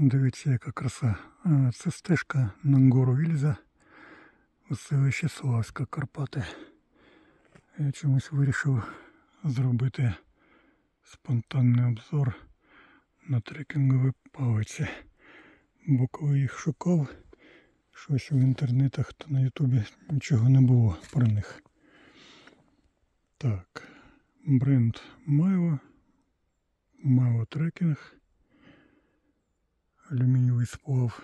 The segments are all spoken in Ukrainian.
Дивіться, яка краса. А, Це стежка на гору Вільза у селищі Славська Карпати. Я чомусь вирішив зробити спонтанний обзор на трекінгові палиці. Бо коли їх шукав, щось в інтернетах та на Ютубі нічого не було про них. Так, бренд Майло, Майло Трекінг, алюмінієвий сплав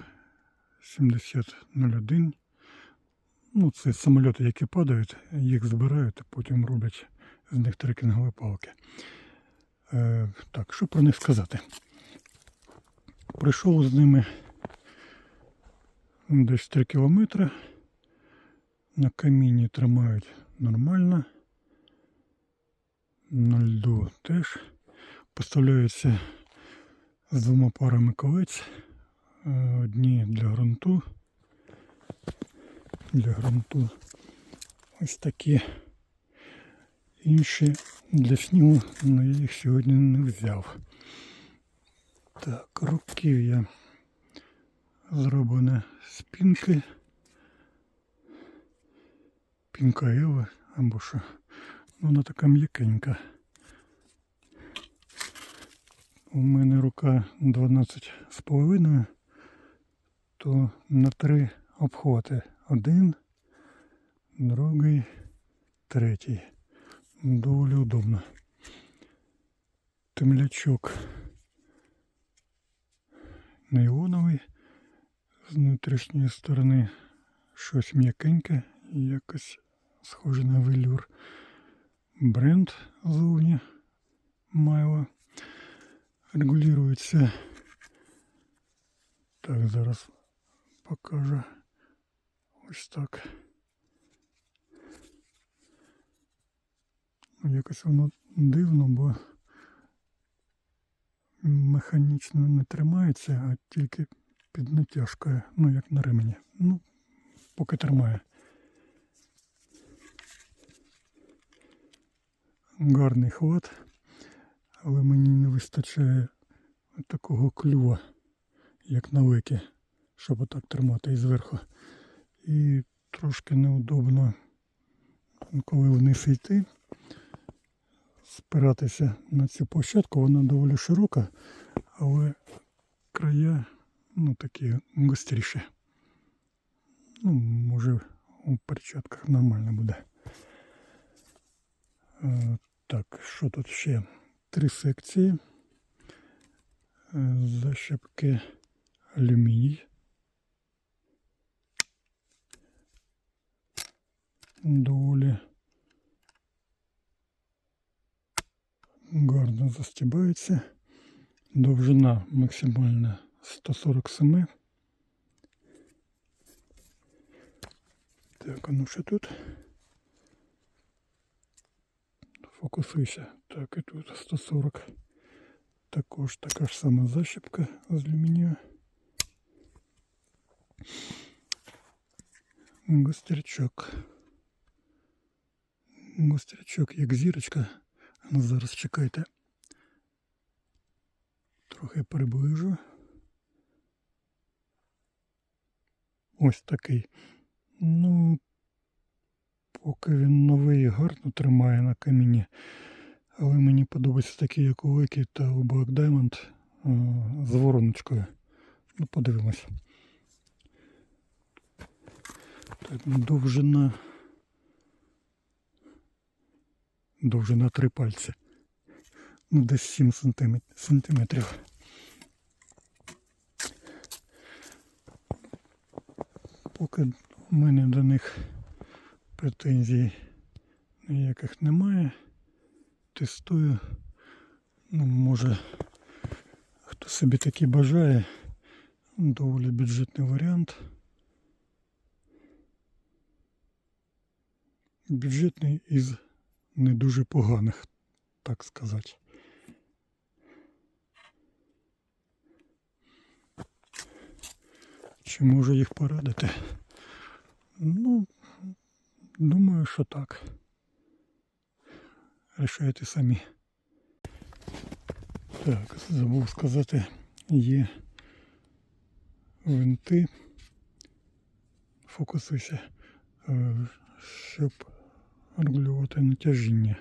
7001. Ну, це самоліти, які падають, їх збирають, а потім роблять з них трекінгові палки. Е, так, що про них сказати? Прийшов з ними десь 3 кілометри. На каміні тримають нормально. На льду теж. Поставляються з двома парами колець. Е, Одні для ґрунту. Для ґрунту ось такі. Інші для снігу, але я їх сьогодні не взяв. Так, руків'я зроблене з пінки. Пінка Ева або що. Ну, Вона така м'якенька. У мене рука 12 з половиною, то на три обхвати. Один, другий, третій. Доволі удобно. Темлячок нейлоновий з внутрішньої сторони щось м'якеньке, якось схоже на велюр. Бренд зовні Майло. Регулюється. Так, зараз покажу. Ось так. Якось воно дивно, бо механічно не тримається, а тільки під натяжкою, ну як на ремені. Ну, поки тримає. Гарний хват, але мені не вистачає такого клюва, як на лекі, щоб отак тримати і зверху. І трошки неудобно, коли вниз йти, спиратися на цю площадку, вона доволі широка, але края ну, такі гостріші. Ну, може у перчатках нормально буде. Е, Так, що тут ще? Три секції. Е, Защепки алюміній. Доволі гарно застібається. Довжина максимальна 147. Так, а ну що тут? Фокусуйся. Так, і тут 140. Також така ж сама защіпка з алюмінію. Гострячок. Гострячок як зірочка. Ну, зараз чекайте. Трохи приближу. Ось такий. Ну, поки він новий гарно тримає на каміні. Але мені подобається такі, як у Лекі та у Black Diamond з вороночкою. Ну, подивимось. Так, довжина. Довжина три пальці. Ну, десь 7 сантиметрів. сантиметрів. Поки в мене до них претензій ніяких немає. Тестую. Ну, може, хто собі таки бажає. Доволі бюджетний варіант. Бюджетний із не дуже поганих, так сказати. Чи можу їх порадити? Ну, думаю, що так. Рішайте самі. Так, забув сказати, є винти. Фокусуйся, е, щоб регулювати натяжіння.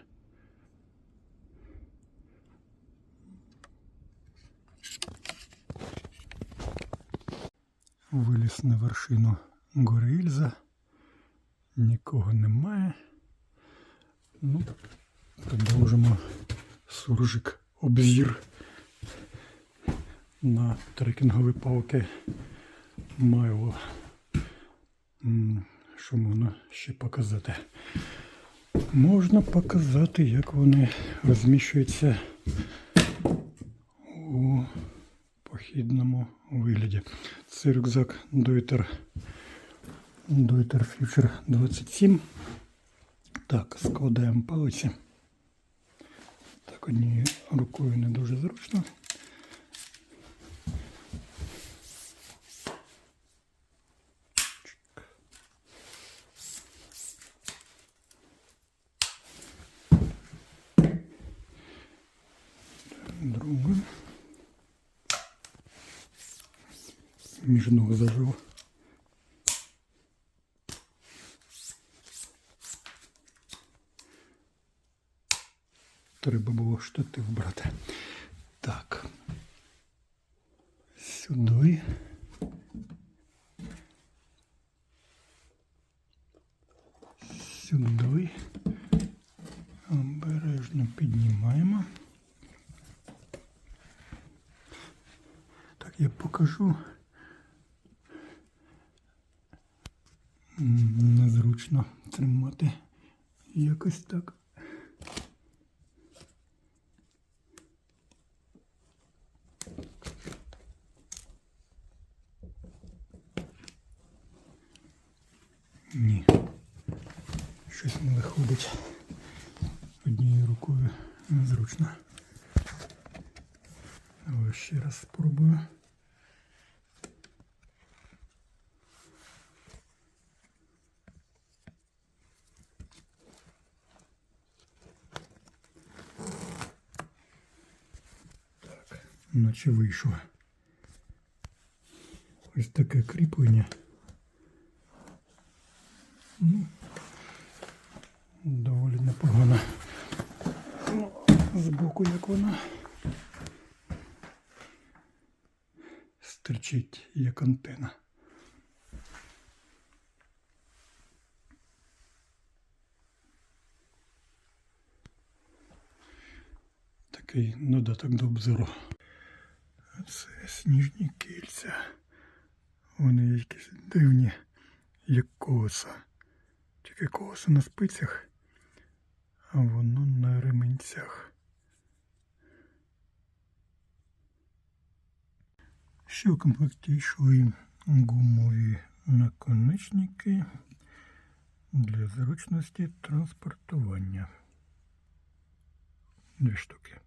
Виліз на вершину гори Ільза. Нікого немає. Ну, продовжимо суржик обзір на трекінгові палки Майло. Що можна ще показати? Можна показати, як вони розміщуються у похідному вигляді. Це рюкзак Deuter, Deuter Future 27. Так, складаємо палиці. Так, однією рукою не дуже зручно. Чик. Другу. Між ног зажив. Треба було штатив брати. Так. Сюди. Сюди. Обережно піднімаємо. Так, я покажу. Незручно тримати якось так. Ні. Щось не виходить. Однією рукою незручно. Але ще раз спробую. Так, наче вийшло. Ось таке кріплення. Збоку як вона стирчить як антена. Такий додаток до обзору. Це сніжні кільця. Вони якісь дивні, як коса. Тільки колесо на спицях, а воно на ременцях. Ще комплекті йшли гумові наконечники для зручності транспортування. Дві штуки.